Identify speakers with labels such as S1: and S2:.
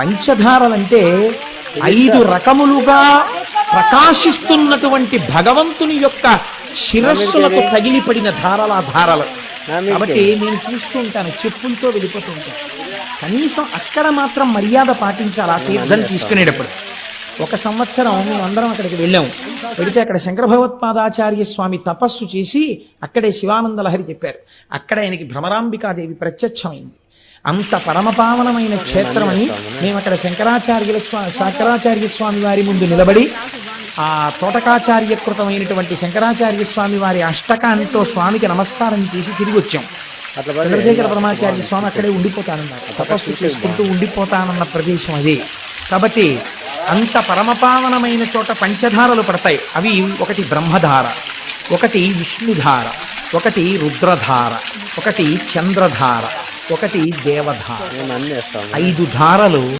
S1: పంచధారలంటే ఐదు రకములుగా ప్రకాశిస్తున్నటువంటి భగవంతుని యొక్క శిరస్సులకు తగిలిపడిన ధారల ధారలు. కాబట్టి నేను చూస్తూ ఉంటాను చెప్పులతో వెళ్ళిపోతూ ఉంటాను. కనీసం అక్కడ మాత్రం మర్యాద పాటించాలి? ఆ తీర్థం తీసుకునేటప్పుడు. ఒక సంవత్సరం మేము అందరం అక్కడికి వెళ్ళాం. వెళితే అక్కడ శంకర భగవత్పాదాచార్య స్వామి తపస్సు చేసి అక్కడే శివానంద లహరి చెప్పారు. అక్కడ ఆయనకి భ్రమరాంబికాదేవి ప్రత్యక్షమైంది. అంత పరమపావనమైన క్షేత్రమని మేము అక్కడ శంకరాచార్యుల స్వామి శంకరాచార్య స్వామి వారి ముందు నిలబడి ఆ తోటకాచార్యకృతమైనటువంటి శంకరాచార్య స్వామి వారి అష్టకాంతో స్వామికి నమస్కారం చేసి తిరిగి వచ్చాం. చంద్రశేఖర పరమాచార్య స్వామి అక్కడే ఉండిపోతానన్నారు తపస్సు చేసుకుంటూ ఉండిపోతానన్న ప్రదేశం అదే. కాబట్టి అంత పరమపావనమైన చోట పంచధారలు పడతాయి. అవి ఒకటి బ్రహ్మధార ఒకటి విష్ణుధార ఒకటి రుద్రధార ఒకటి చంద్రధార. ఒకటి దేవధార. ఐదు ధారలు